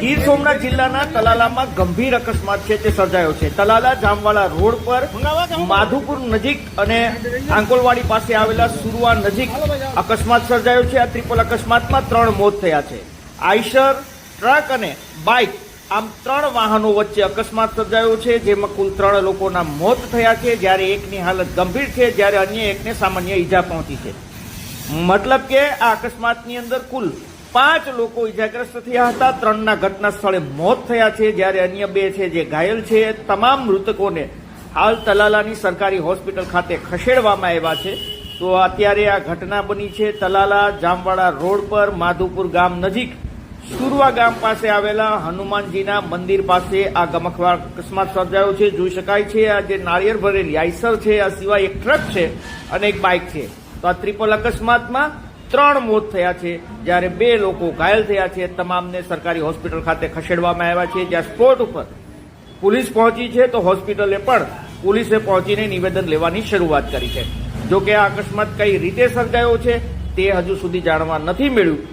ગીર સોમનાથ જિલ્લાના તલાલામાં ગંભીર અકસ્માત છે તે સર્જાયો છે. તલાલા જામવાળા રોડ પર માધુપુર નજીક અને આંકોલવાડી પાસે આવેલા સુરવા નજીક અકસ્માત સર્જાયો છે. આ ત્રિપલ અકસ્માતમાં ત્રણ મોત થયા છે. આઈશર ટ્રક અને બાઇક, આમ ત્રણ વાહનો વચ્ચે અકસ્માત સર્જાયો છે, જેમાં કુલ ત્રણ લોકોના મોત થયા છે. જ્યારે એકની હાલત ગંભીર છે, જ્યારે અન્ય એકને સામાન્ય ઈજા પહોંચી છે. મતલબ કે આ અકસ્માતની અંદર કુલ પાંચ લોકો ઇજાગ્રસ્ત થયા હતા. ત્રણના ઘટના સ્થળે મોત થયા છે. જ્યારે અન્ય બે છે જે ઘાયલ છે. તમામ મૃતકોને હાલ તલાલાની સરકારી હોસ્પિટલ ખાતે ખસેડવામાં આવ્યા છે. તો અત્યારે આ ઘટના બની છે તલાલા જામવાડા રોડ પર, માધુપુર ગામ નજીક. સુરવા ગામ પાસે આવેલા હનુમાનજીના મંદિર પાસે આ ગમખવાર અકસ્માત સર્જાયો છે. જોઈ શકાય છે આ જે નાળિયેર ભરેલી આઈસર છે, આ સિવાય એક ટ્રક છે અને એક બાઇક છે. તો આ ત્રિપલ અકસ્માતમાં ત્રણ મોત થયા છે. જ્યારે બે લોકો ઘાયલ થયા છે. તમામને સરકારી હોસ્પિટલ ખાતે ખસેડવામાં આવ્યા છે. જ્યાં સ્પોટ ઉપર પોલીસ પહોંચી છે, તો હોસ્પિટલે પણ પોલીસે પહોંચીને નિવેદન લેવાની શરૂઆત કરી છે. જો કે આ અકસ્માત કઈ રીતે સર્જાયો છે, તે હજુ સુધી જાણવા નથી મળ્યું.